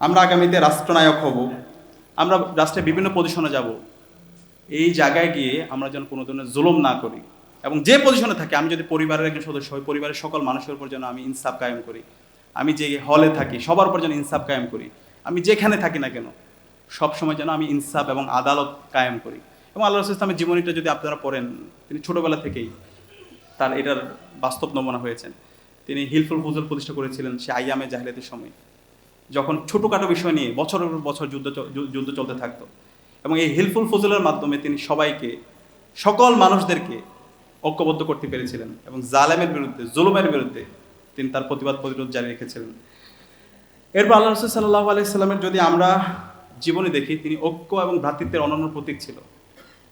আমরা আগামীতে রাষ্ট্রনায়ক হব। আমরা রাষ্ট্রের বিভিন্ন পজিশনে যাব। এই জায়গায় গিয়ে আমরা যেন কোনো ধরনের জুলুম না করি এবং যে পজিশনে থাকি, আমি যদি পরিবারের একজন সদস্য হই, পরিবারের সকল মানুষের উপর যেন আমি ইনসাফ কায়েম করি। আমি যে হলে থাকি, সবার উপর যেন ইনসাফ কায়েম করি। আমি যেখানে থাকি না কেন সব সময় যেন আমি ইনসাফ এবং আদালত কায়েম করি। এবং আল্লাহ রসুল ইসলামের জীবনীটা যদি আপনারা পড়েন, তিনি ছোটোবেলা থেকেই তার এটার বাস্তব নমুনা হয়েছেন। তিনি হিলফুল ফুজল প্রতিষ্ঠা করেছিলেন, সে আইয়ামে জাহিলাতের সময়। যখন ছোটোখাটো বিষয় নিয়ে বছরের বছর যুদ্ধ যুদ্ধ চলতে থাকতো। এবং এই হিলফুল ফজলের মাধ্যমে তিনি সবাইকে, সকল মানুষদেরকে ঐক্যবদ্ধ করতে পেরেছিলেন এবং জালেমের বিরুদ্ধে, জুলুমের বিরুদ্ধে তিনি তার প্রতিবাদ প্রতিরোধ জারি রেখেছিলেন। এরপর আল্লাহ রসুল সাল্লাহ আলাইসাল্লামের যদি আমরা জীবনে দেখি, তিনি ঐক্য এবং ভ্রাতৃত্বের অনন্য প্রতীক ছিল।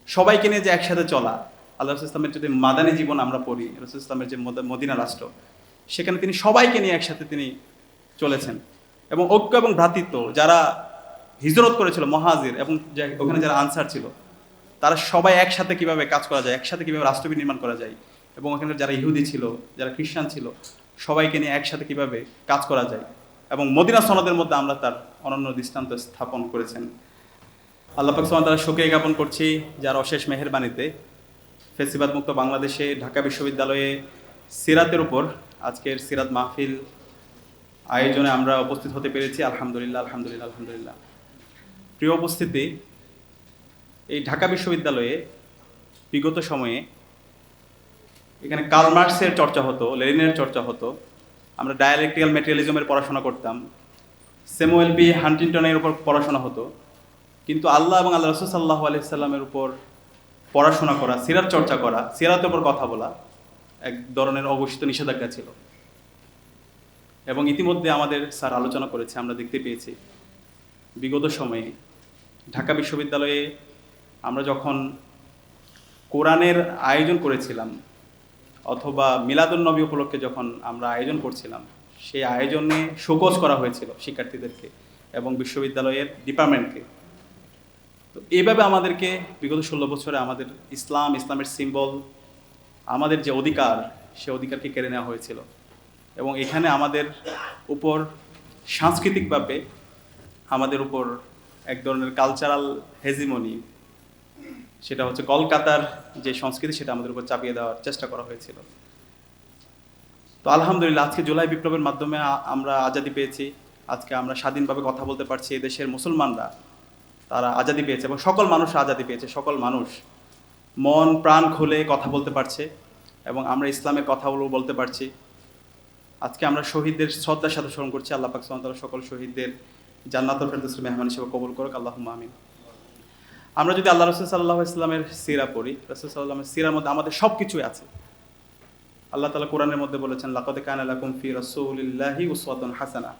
সবাইকে নিয়ে যে একসাথে চলা, আল্লাহ রসুল ইসলামের যদি মাদানী জীবন আমরা পড়ি, রসুল ইসলামের যে মদ- মদিনা রাষ্ট্র, সেখানে তিনি সবাইকে নিয়ে একসাথে তিনি চলেছেন। এবং ঐক্য এবং ভ্রাতৃত্ব যারা হিজরত করেছিল, মহাজির এবং ওখানে যারা আনসার ছিল, তারা সবাই একসাথে কীভাবে কাজ করা যায়, একসাথে কীভাবে রাষ্ট্র নির্মাণ করা যায়, এবং ওখানে যারা ইহুদি ছিল, যারা খ্রিস্টান ছিল, সবাইকে নিয়ে একসাথে কীভাবে কাজ করা যায়। এবং মদিনা সনদের মধ্যে আমরা তার অনন্য দৃষ্টান্ত স্থাপন করেছেন। আল্লাহ পাক সুবহানাহু ওয়া শোকে জ্ঞাপন করছি যার অশেষ মেহেরবানিতে ফেসিবাদ মুক্ত বাংলাদেশে, ঢাকা বিশ্ববিদ্যালয়ে সিরাতের উপর আজকের সিরাত মাহফিল আয়োজনে আমরা উপস্থিত হতে পেরেছি। আলহামদুলিল্লাহ আলহামদুলিল্লাহ আলহামদুলিল্লাহ। প্রিয় উপস্থিতি, এই ঢাকা বিশ্ববিদ্যালয়ে বিগত সময়ে এখানে কার্ল মার্কসের চর্চা হতো, লেনিনের চর্চা হতো। আমরা ডায়ালেকটিক্যাল মেটেরিয়ালিজমের পড়াশোনা করতাম। স্যামুয়েল বি হান্টিংটনের উপর পড়াশোনা হতো। কিন্তু আল্লাহ এবং আল্লাহ রসুল সাল্লাহ আলাইসাল্লামের উপর পড়াশোনা করা, সিরাত চর্চা করা, সিরাতের উপর কথা বলা এক ধরনের অঘোষিত নিষেধাজ্ঞা ছিল। এবং ইতিমধ্যে আমাদের স্যার আলোচনা করেছে, আমরা দেখতে পেয়েছি। বিগত সময়ে ঢাকা বিশ্ববিদ্যালয়ে আমরা যখন কোরআনের আয়োজন করেছিলাম, অথবা মিলাদুল নবী উপলক্ষে যখন আমরা আয়োজন করছিলাম, সেই আয়োজনে শোকজ করা হয়েছিল শিক্ষার্থীদেরকে এবং বিশ্ববিদ্যালয়ের ডিপার্টমেন্টকে। তো এইভাবে আমাদেরকে বিগত ষোলো বছরে আমাদের ইসলাম, ইসলামের সিম্বল, আমাদের যে অধিকার, সে অধিকারকে কেড়ে নেওয়া হয়েছিল। এবং এখানে আমাদের উপর সাংস্কৃতিকভাবে আমাদের উপর এক ধরনের কালচারাল হেজিমনি সেটা হচ্ছে কলকাতার যে সংস্কৃতি, সেটা আমাদের উপর চাপিয়ে দেওয়ার চেষ্টা করা হয়েছিল। তো আলহামদুলিল্লাহ, আজকে জুলাই বিপ্লবের মাধ্যমে আমরা আজাদি পেয়েছি। আজকে আমরা স্বাধীনভাবে কথা বলতে পারছি দেশের মুসলমানরা। তারা আজাদি পেয়েছে এবং সকল মানুষ আজাদি পেয়েছে, সকল মানুষ। মন, প্রাণ খুলে কথা বলতে পারছে এবং আমরা ইসলামের কথাগুলো বলতে পারছি। আজকে আমরা শহীদদের শ্রদ্ধার সাথে স্মরণ করছি। আল্লাহ পাক সুবহানাহু সকল শহীদদের জান্নাতুল ফেরদৌসের মেহমান হিসেবে কবুল করুক। আল্লাহুম্মা আমিন। আমরা যদি আল্লাহ রসুল সাল্লাহ ইসলামের সিরা পড়ি, রসুল সাল্লামের সিরার মধ্যে আমাদের সব কিছুই আছে। আল্লাহ তালা কোরআনের মধ্যে বলেছেন, লাকদে কান আলাকুম ফি রসুলিল্লাহি উসওয়াতুন হাসানা।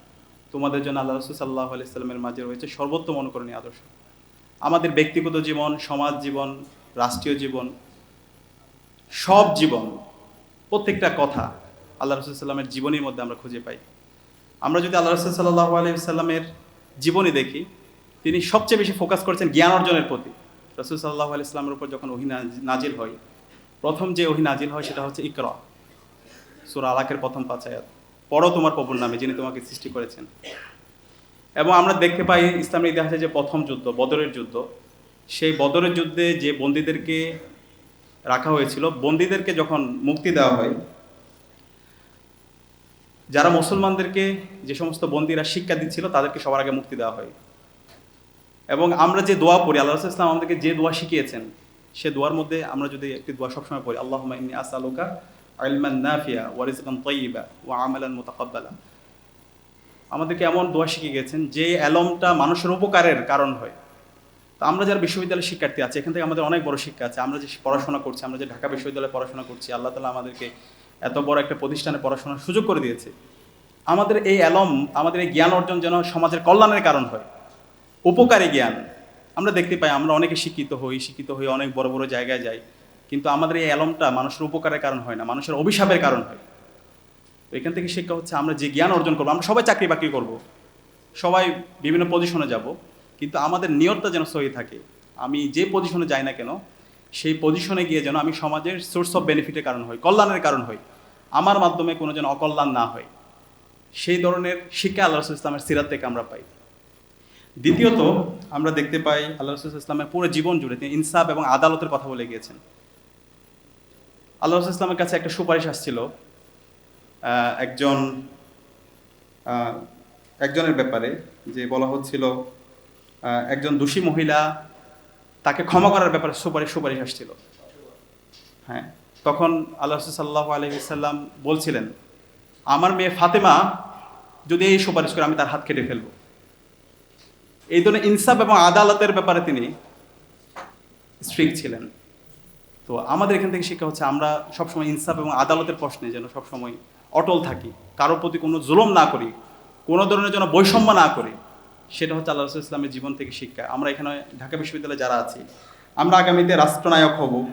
তোমাদের জন্য আল্লাহ রসুল সাল্লাহ আলাইস্লামের মাঝে রয়েছে সর্বোত্তম অনুকরণীয় আদর্শ। আমাদের ব্যক্তিগত জীবন, সমাজ জীবন, রাষ্ট্রীয় জীবন, সব জীবন, প্রত্যেকটা কথা আল্লাহ রসুল সাল্লামের জীবনীর মধ্যে আমরা খুঁজে পাই। আমরা যদি আল্লাহ রসুল সাল্লাহ আলাইসাল্লামের জীবনী দেখি, তিনি সবচেয়ে বেশি ফোকাস করেছেন জ্ঞান অর্জনের প্রতি। রসুল সাল্লাহ আলি ইসলামের উপর যখন ওহি নাজিল হয়, প্রথম যে ওহি নাজিল হয় সেটা হচ্ছে ইকরা। সুরা আলাকের প্রথম পাঁচ আয়াত। পড়ো তোমার প্রভুর নামে যিনি তোমাকে সৃষ্টি করেছেন। এবং আমরা দেখতে পাই ইসলামের ইতিহাসে যে প্রথম যুদ্ধ, বদরের যুদ্ধ। সেই বদরের যুদ্ধে যে বন্দীদেরকে রাখা হয়েছিল, বন্দীদেরকে যখন মুক্তি দেওয়া হয় যারা মুসলমানদেরকে যে সমস্ত বন্দীরা শিক্ষা দিচ্ছিল, তাদেরকে সবার আগে মুক্তি দেওয়া হয়। এবং আমরা যে দোয়া পড়ি, আল্লাহ রসুল ইসলাম আমাদেরকে যে দোয়া শিখিয়েছেন, সে দোয়ার মধ্যে আমরা যদি একটি দোয়া সবসময় পড়ি আল্লাহ ইন্নি আসআলুকা ইলমান নাফিয়া ওয়া রিজকান তাইয়িবা ওয়া আমালান মুতাকাব্বালা। আমাদেরকে এমন দোয়া শিখে গেছেন যে অ্যালমটা মানুষের উপকারের কারণ হয়। তো আমরা যারা বিশ্ববিদ্যালয়ের শিক্ষার্থী আছে, এখান থেকে আমাদের অনেক বড় শিক্ষা আছে। আমরা যে পড়াশোনা করছি, আমরা যে ঢাকা বিশ্ববিদ্যালয়ে পড়াশোনা করছি, আল্লাহ তালা আমাদেরকে এত বড় একটা প্রতিষ্ঠানে পড়াশোনার সুযোগ করে দিয়েছে। আমাদের এই অ্যালম, আমাদের এই জ্ঞান অর্জন যেন সমাজের কল্যাণের কারণ হয়। উপকারী জ্ঞান। আমরা দেখতে পাই, আমরা অনেকে শিক্ষিত হই শিক্ষিত হই অনেক বড় বড় জায়গায় যাই। কিন্তু আমাদের এই অ্যালমটা মানুষের উপকারের কারণ হয় না, মানুষের অভিশাপের কারণ হয়। তো এখান থেকে শিক্ষা হচ্ছে, আমরা যে জ্ঞান অর্জন করব, আমরা সবাই চাকরি বাকরি করব। সবাই বিভিন্ন পজিশনে যাব। কিন্তু আমাদের নিয়তটা যেন সহি থাকে। আমি যে পজিশনে যাই না কেন সেই পজিশনে গিয়ে যেন আমি সমাজের সোর্স অফ বেনিফিটের কারণ হই, কল্যাণের কারণ হই, আমার মাধ্যমে কোনো যেন অকল্যাণ না হয়। সেই ধরনের শিক্ষা আল্লাহ রসুল ইসলামের সিরাত থেকে আমরা পাই। দ্বিতীয়ত, আমরা দেখতে পাই আল্লাহ রসুল ইসলামের পুরো জীবন জুড়ে তিনি ইনসাফ এবং আদালতের কথা বলে গিয়েছেন। আল্লাহ রসুল ইসলামের কাছে একটা সুপারিশ আসছিল একজন একজনের ব্যাপারে, যে বলা হচ্ছিল একজন দোষী মহিলা তাকে ক্ষমা করার ব্যাপারে সুপারিশ সুপারিশ আসছিল। হ্যাঁ তখন আল্লাহ সাল্লাহ আলহিসাল্লাম বলছিলেন, আমার মেয়ে ফাতেমা, যদি এই সুপারিশ করে আমি তার হাত কেটে ফেলব। এই ধরনের ইনসাফ এবং আদালতের ব্যাপারে তিনি স্ট্রিক্ট ছিলেন। তো আমাদের এখান থেকে শিক্ষা হচ্ছে, আমরা সবসময় ইনসাফ এবং আদালতের প্রশ্নে যেন সবসময় অটল থাকি, কারোর প্রতি কোনো জুলম না করি, কোনো ধরনের যেন বৈষম্য না করি। সেটা হচ্ছে আল্লাহ রসুল ইসলামের জীবন থেকে শিক্ষা। আমরা এখানে ঢাকা বিশ্ববিদ্যালয়ে যারা আছি, আমরা আগামীতে রাষ্ট্রনায়ক হব,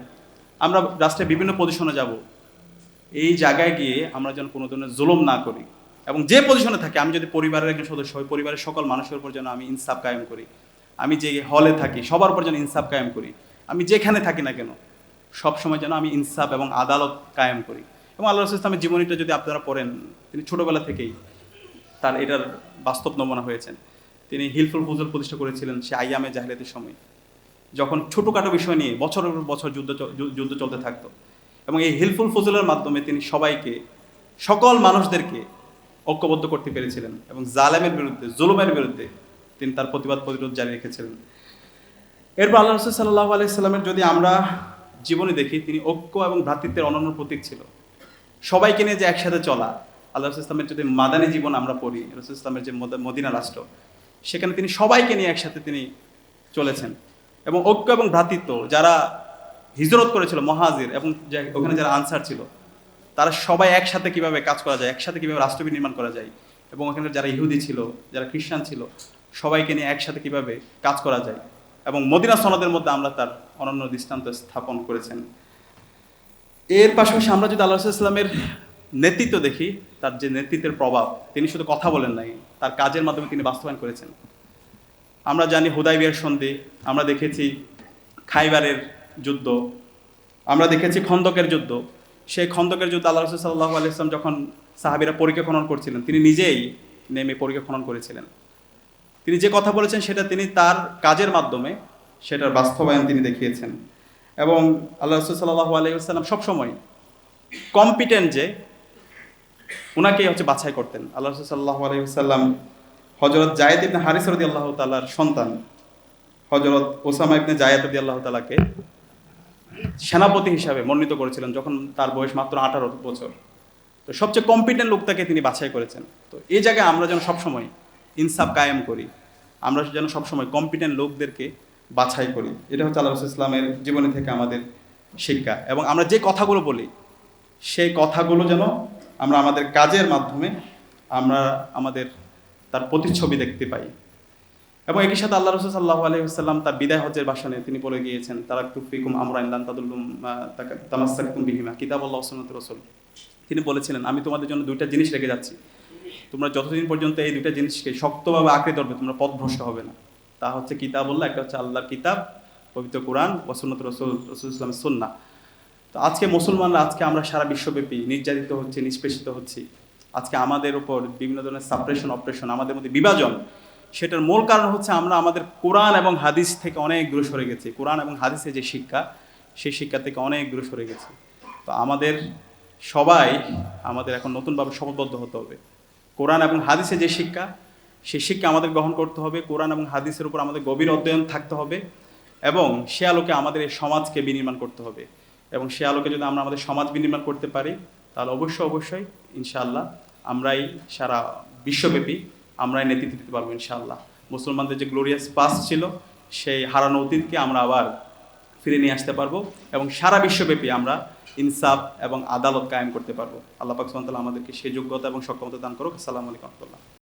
আমরা রাষ্ট্রের বিভিন্ন পজিশনে যাব। এই জায়গায় গিয়ে আমরা যেন কোনো ধরনের জুলম না করি। এবং যে পজিশনে থাকি, আমি যদি পরিবারের একজন সদস্য হই, পরিবারের সকল মানুষের উপর যেন আমি ইনসাফ কায়েম করি। আমি যে হলে থাকি, সবার উপর যেন ইনসাফ কায়েম করি। আমি যেখানে থাকি না কেন, সব সময় যেন আমি ইনসাফ এবং আদালত কায়েম করি। এবং আল্লাহ রসুল ইসলামের জীবনীটা যদি আপনারা পড়েন, তিনি ছোটোবেলা থেকেই তার এটার বাস্তব নমুনা হয়েছেন। তিনি হিলফুল ফুজল প্রতিষ্ঠা করেছিলেন সে আইয়ামে জাহিলিয়াতের সময়। যখন ছোটোখাটো বিষয় নিয়ে বছরের বছর যুদ্ধ যুদ্ধ চলতে থাকতো এবং এই হিলফুল ফজলের মাধ্যমে তিনি সবাইকে, সকল মানুষদেরকে ঐক্যবদ্ধ করতে পেরেছিলেন এবং জালেমের বিরুদ্ধে, জুলুমের বিরুদ্ধে তিনি তার প্রতিবাদ প্রতিরোধ জারি রেখেছিলেন। এরপর আল্লাহ রসুল সাল্লাহ আলাইসাল্লামের যদি আমরা জীবনে দেখি, তিনি ঐক্য এবং ভ্রাতৃত্বের অনন্য প্রতীক ছিল। সবাইকে নিয়ে যে একসাথে চলা আল্লাহ রসুল ইসলামের যদি মাদানী জীবন আমরা পড়ি, রসুল ইসলামের যে মদ- মদিনা রাষ্ট্র সেখানে তিনি সবাইকে নিয়ে একসাথে তিনি চলেছেন। এবং ঐক্য এবং ভ্রাতৃত্ব যারা হিজরত করেছিল, মহাজির এবং ওখানে যারা আনসার ছিল, তারা সবাই একসাথে কীভাবে কাজ করা যায়, একসাথে কীভাবে রাষ্ট্র নির্মাণ করা যায়, এবং ওখানে যারা ইহুদি ছিল, যারা খ্রিস্টান ছিল, সবাইকে নিয়ে একসাথে কীভাবে কাজ করা যায়। এবং মদিনা সনদের মধ্যে আমরা তার অনন্য দৃষ্টান্ত স্থাপন করেছেন। এর পাশাপাশি আমরা যদি আল্লাহ ইসলামের নেতৃত্ব দেখি, তার যে নেতৃত্বের প্রভাব, তিনি শুধু কথা বলেন নাই, তার কাজের মাধ্যমে তিনি বাস্তবায়ন করেছেন। আমরা জানি হুদাইবিয়ার সন্ধি, আমরা দেখেছি খাইবারের যুদ্ধ, আমরা দেখেছি খন্দকের যুদ্ধ। সেই খন্দকের যুদ্ধ আল্লাহ রসুল সাল্লাহ আলাইসলাম যখন সাহাবিরা পরীক্ষা খনন করছিলেন, তিনি নিজেই নেমে পরীক্ষা খনন করেছিলেন। তিনি যে কথা বলেছেন সেটা তিনি তার কাজের মাধ্যমে, সেটার বাস্তবায়ন তিনি দেখিয়েছেন। এবং আল্লাহ রসুল সাল্লাহ আলাইসাল্লাম সবসময় কম্পিটেন্ট যে ওনাকেই হচ্ছে বাছাই করতেন। আল্লাহ সাল্লাহ আলাইসাল্লাম হজরত জায়েদ ইবনে হারিস রদি আল্লাহ তালার সন্তান হজরত ওসামা ইবনে জায়েদ রদি আল্লাহ তালাকে সেনাপতি হিসাবে মনোনীত করেছিলেন যখন তার বয়স মাত্র আঠারো বছর। তো সবচেয়ে কম্পিটেন্ট লোকটাকে তিনি বাছাই করেছেন। তো এই জায়গায় আমরা যেন সবসময় ইনসাফ কায়েম করি, আমরা যেন সবসময় কম্পিটেন্ট লোকদেরকে বাছাই করি। এটা হচ্ছে আল্লাহ ইসলামের জীবনী থেকে আমাদের শিক্ষা। এবং আমরা যে কথাগুলো বলি, সেই কথাগুলো যেন আমরা আমাদের কাজের মাধ্যমে আমরা আমাদের তার প্রতিচ্ছবি দেখতে পাই। এবং একই সাথে আল্লাহ রসুল সাল্লাহ আলহিহাল্লাম তার বিদায় হজ্জের ভাষণে তিনি বলে গিয়েছেন তারা তুফিকুম আমরা ইল্লান তাদুল্লুম তামাসাকুম বিহিমা কিতাব আল্লাহ সন্নত রসুল। তিনি বলেছিলেন, আমি তোমাদের জন্য দুইটা জিনিস রেখে যাচ্ছি। তোমরা যতদিন পর্যন্ত এই দুইটা জিনিসকে শক্তভাবে আঁকড়ে ধরবে, তোমরা পথভ্রষ্ট হবে না। তা হচ্ছে কিতাব বলল একটা হচ্ছে আল্লাহর কিতাব, পবিত্র কোরআন ওসন্নত রসুল রসুল ইসলামের সুন্না তো আজকে মুসলমানরা, আজকে আমরা সারা বিশ্বব্যাপী নির্যাতিত হচ্ছে, নিষ্পেষিত হচ্ছি। আজকে আমাদের উপর বিভিন্ন ধরনের সাপ্রেশন অপারেশন আমাদের মধ্যে বিভাজন, সেটার মূল কারণ হচ্ছে আমরা আমাদের কোরআন এবং হাদিস থেকে অনেক দূরে সরে গেছি। কোরআন এবং হাদিসের যে শিক্ষা, সেই শিক্ষা থেকে অনেক দূরে সরে গেছি। তো আমাদের সবাই আমাদের এখন নতুনভাবে শপথবদ্ধ হতে হবে। কোরআন এবং হাদিসের যে শিক্ষা, সেই শিক্ষা আমাদের গ্রহণ করতে হবে। কোরআন এবং হাদিসের উপর আমাদের গভীর অধ্যয়ন থাকতে হবে এবং সে আলোকে আমাদের এই সমাজকে বিনির্মাণ করতে হবে। এবং সে আলোকে যদি আমরা আমাদের সমাজ বিনির্মাণ করতে পারি, তাহলে অবশ্যই অবশ্যই, ইনশাআল্লাহ, আমরাই সারা বিশ্বব্যাপী আমরাই নেতৃত্ব দিতে পারব, ইনশাআল্লাহ। মুসলমানদের যে গ্লোরিয়াস পাস ছিল, সেই হারানো অতীতকে আমরা আবার ফিরে নিয়ে আসতে পারব এবং সারা বিশ্বব্যাপী আমরা ইনসাফ এবং আদালত কায়েম করতে পারব। আল্লাহ পাক সুবহানাহু আমাদেরকে সেই যোগ্যতা এবং সক্ষমতা দান করুক। আসসালামু আলাইকুম